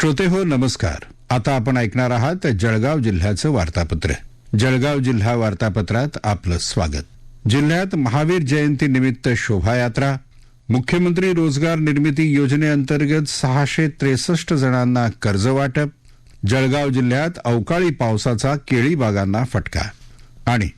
श्रोते हो नमस्कार. आता आपण ऐकणार आहात जळगाव जिल्ह्याचं वार्तापत्र. जळगाव जिल्हा वार्तापत्रात आपलं स्वागत. जिल्ह्यात महावीर जयंती निमित्त शोभायात्रा. मुख्यमंत्री रोजगार निर्मिती योजनेअंतर्गत सहाशे त्रेसष्ट जणांना कर्ज वाटप. जळगाव जिल्ह्यात अवकाळी पावसाचा केळी बागांना फटका. आणि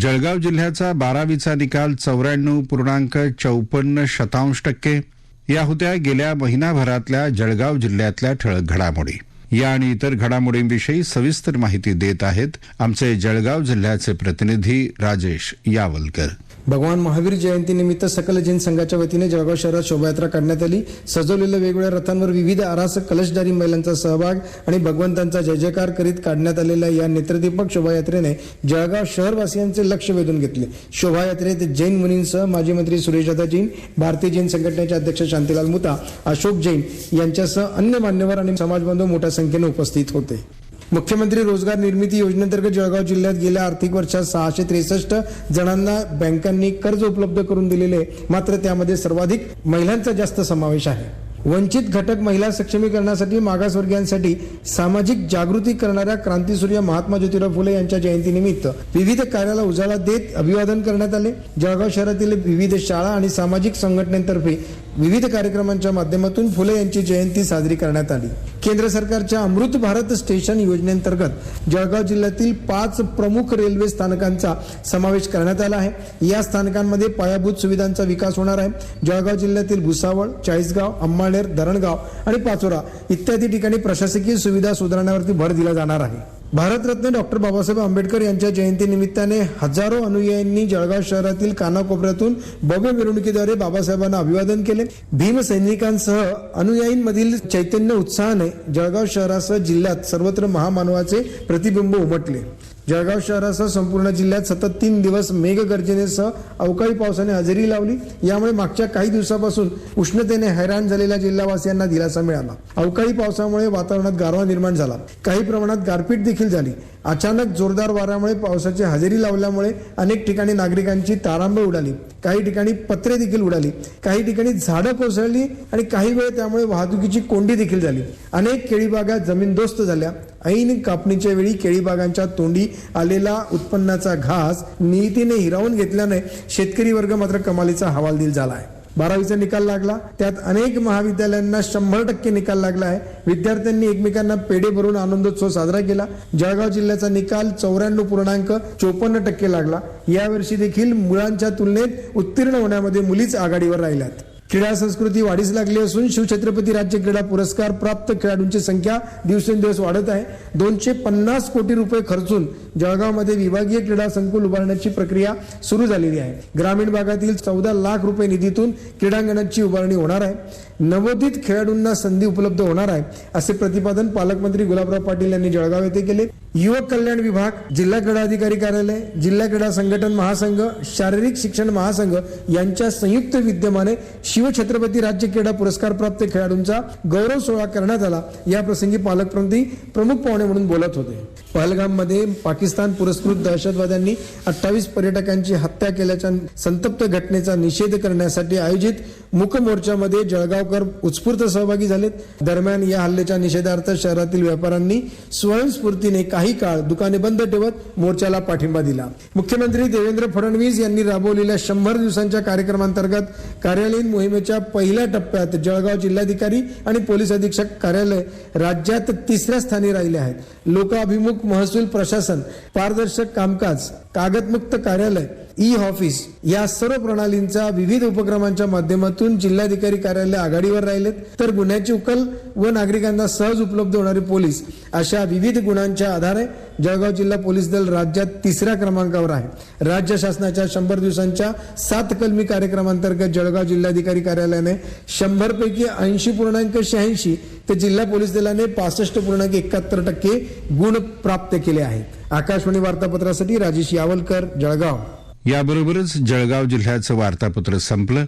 जळगाव जिल्ह्याचा बारावीचा निकाल चौऱ्याण्णव पूर्णांक चौपन्न शतांश टक्के. या होत्या गेल्या महिनाभरातल्या जळगाव जिल्ह्यातल्या ठळक घडामोडी. या आणि इतर घडामोडींविषयी सविस्तर माहिती देत आहेत आमचे जळगाव जिल्ह्याचे प्रतिनिधी राजेश यावलकर. भगवान महावीर जयंतीनिमित्त सकल जैन संघाच्या वतीने जळगाव शहरात शोभायात्रा काढण्यात आली. सजवलेल्या वेगवेगळ्या रथांवर विविध आरास कलशधारी महिलांचा सहभाग आणि भगवंतांचा जय जयकार करीत काढण्यात आलेल्या या नेत्रदीपक शोभायात्रेने जळगाव शहरवासियांचे लक्ष वेधून घेतले. शोभायात्रेत जैन मुनींसह माजी मंत्री सुरेशदादा जैन भारतीय जैन संघटनेचे अध्यक्ष शांतीलाल मुता अशोक जैन यांच्यासह अन्य मान्यवर आणि समाजबांधव मोठ्या संख्येने उपस्थित होते. मुख्यमंत्री रोजगार निर्मिती योजनेअंतर्गत जळगाव जिल्ह्यात गेल्या आर्थिक वर्षात सहाशे त्रेसष्ट जणांना बँकांनी कर्ज उपलब्ध करून दिलेले मात्र त्यामध्ये सर्वाधिक महिलांचा जास्त समावेश आहे. वंचित घटक महिला सक्षमीकरणासाठी मागासवर्गीयांसाठी सामाजिक जागृती करणाऱ्या क्रांतीसूर्य महात्मा ज्योतिराव फुले यांच्या जयंतीनिमित्त विविध कार्याला उजाळा देत अभिवादन करण्यात आले. जळगाव शहरातील विविध शाळा आणि सामाजिक संघटनेतर्फे विविध कार्यक्रमांच्या माध्यमातून फुले यांची जयंती साजरी करण्यात आली. केंद्र सरकारच्या अमृत भारत स्टेशन योजनेअंतर्गत जळगाव जिल्ह्यातील पाच प्रमुख रेल्वे स्थानकांचा समावेश करण्यात आला आहे. या स्थानकांमध्ये पायाभूत सुविधांचा विकास होणार आहे. जळगाव जिल्ह्यातील भुसावळ चाळीसगाव अंबाळनेर धरणगाव आणि पाचोरा इत्यादी ठिकाणी प्रशासकीय सुविधा सुधारण्यावरती भर दिला जाणार आहे. भारतरत्न डॉक्टर बाबासाहेब आंबेडकर यांच्या जयंतीनिमित्ताने हजारो अनुयायांनी जळगाव शहरातील कानाकोपऱ्यातून भव्य मिरवणुकीद्वारे बाबासाहेबांना अभिवादन केले. भीमसैनिकांसह अनुयायींमधील चैतन्य उत्साहाने जळगाव शहरासह जिल्ह्यात सर्वत्र महामानवाचे प्रतिबिंब उमटले. जळगाव शहरासह संपूर्ण जिल्ह्यात सतत तीन दिवस मेघगर्जनेसह अवकाळी पावसाने हजेरी लावली. यामुळे मागच्या काही दिवसापासून उष्णतेने हैराण झालेल्या जिल्हावासियांना दिलासा मिळाला. अवकाळी पावसामुळे वातावरणात गारवा निर्माण झाला. काही प्रमाणात गारपीट देखील झाली. अचानक जोरदार वाऱ्यामुळे पावसाची हजेरी लावल्यामुळे अनेक ठिकाणी नागरिकांची तारांबळ उडाली. काही ठिकाणी पत्रे देखील उडाली. काही ठिकाणी झाडं कोसळली आणि काही वेळ त्यामुळे वाहतुकीची कोंडी देखील झाली. अनेक केळीबागा जमीनदोस्त झाल्या. ऐन कापणीच्या वेळी केळीबागांच्या तोंडी आलेला उत्पन्नाचा घास नियतीने हिरावून घेतल्याने शेतकरी वर्ग मात्र कमालीचा हवालदिल झाला आहे. बारावीचा निकाल लागला. त्यात अनेक महाविद्यालयांना शंभर टक्के निकाल लागला आहे. विद्यार्थ्यांनी एकमेकांना पेढे भरून आनंदोत्सव साजरा केला. जळगाव जिल्ह्याचा निकाल चौऱ्याण्णव पूर्णांक चोपन्न टक्के लागला. यावर्षी देखील मुलांच्या तुलनेत उत्तीर्ण होण्यामध्ये मुलीच आघाडीवर राहिल्यात. क्रीडा संस्कृती वाढीस लागली असून शिवछत्रपती राज्य क्रीडा पुरस्कार प्राप्त खेळाडूंची संख्या दिवसेंदिवस वाढत आहे. दोनशे पन्नास कोटी रुपये खर्चून जळगावमध्ये विभागीय क्रीडा संकुल उभारण्याची प्रक्रिया सुरू झालेली आहे. ग्रामीण भागातील चौदा लाख रुपये निधीतून क्रीडांगणाची उभारणी होणार आहे. नवोदित खेळाडूंना संधी उपलब्ध होणार आहे असे प्रतिपादन पालकमंत्री गुलाबराव पाटील यांनी जळगाव येथे केले. युवक कल्याण विभाग जिल्हा क्रीडा अधिकारी कार्यालय जिल्हा क्रीडा संघटन महासंघ शारीरिक शिक्षण महासंघ यांच्या संयुक्त विद्यमाने शिवछत्रपती राज्य क्रीडा पुरस्कार प्राप्त खेळाडूंचा गौरव सोहळा करण्यात आला. या प्रसंगी पालकमंत्री प्रमुख पाहुणे म्हणून बोलत होते. पहलगाममध्ये पाकिस्तान पुरस्कृत दहशतवाद्यांनी अठ्ठावीस पर्यटकांची हत्या केल्याच्या संतप्त घटनेचा निषेध करण्यासाठी आयोजित मुक मोर्चामध्ये जळगावकर उत्स्फूर्त सहभागी झालेत. दरम्यान या हल्ल्याच्या निषेधार्थ शहरातील व्यापाऱ्यांनी स्वयंस्फूर्तीने काही काळ दुकाने बंद ठेवत मोर्चाला पाठिंबा दिला. मुख्यमंत्री देवेंद्र फडणवीस यांनी राबवलेल्या शंभर दिवसांच्या कार्यक्रमांतर्गत कार्यालयीन मोहिमेच्या पहिल्या टप्प्यात जळगाव जिल्हाधिकारी आणि पोलीस अधीक्षक कार्यालय राज्यात तिसऱ्या स्थानी राहिले आहेत. लोकाभिमुख महसूल प्रशासन पारदर्शक कामकाज कागदमुक्त कार्यालय ई ऑफिस या सर्व प्रणालींचा विविध उपक्रमांच्या माध्यमातून जिल्हाधिकारी कार्यालय आघाडीवर राहिलेत. तर गुन्ह्याची उकल व नागरिकांना सहज उपलब्ध होणारे पोलीस अशा विविध गुणांच्या आधारे जळगाव जिल्हा पोलीस दल राज्यात तिसऱ्या क्रमांकावर आहे. राज्य शासनाच्या शंभर दिवसांच्या सात कलमी कार्यक्रमांतर्गत जळगाव जिल्हाधिकारी कार्यालयाने शंभर पैकी ऐंशी पूर्णांक शहाऐंशी तर जिल्हा पोलीस दलाने पासष्ट पूर्णांक एकाहत्तर टक्के गुण प्राप्त केले आहेत. आकाशवाणी वार्तापत्रासाठी राजेश यावलकर जळगाव. याबरोबरच जळगाव जिल्ह्याचं वार्तापत्र संपलं.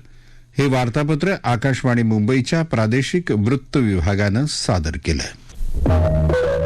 हे वार्तापत्र आकाशवाणी मुंबईच्या प्रादेशिक वृत्त विभागानं सादर केलं.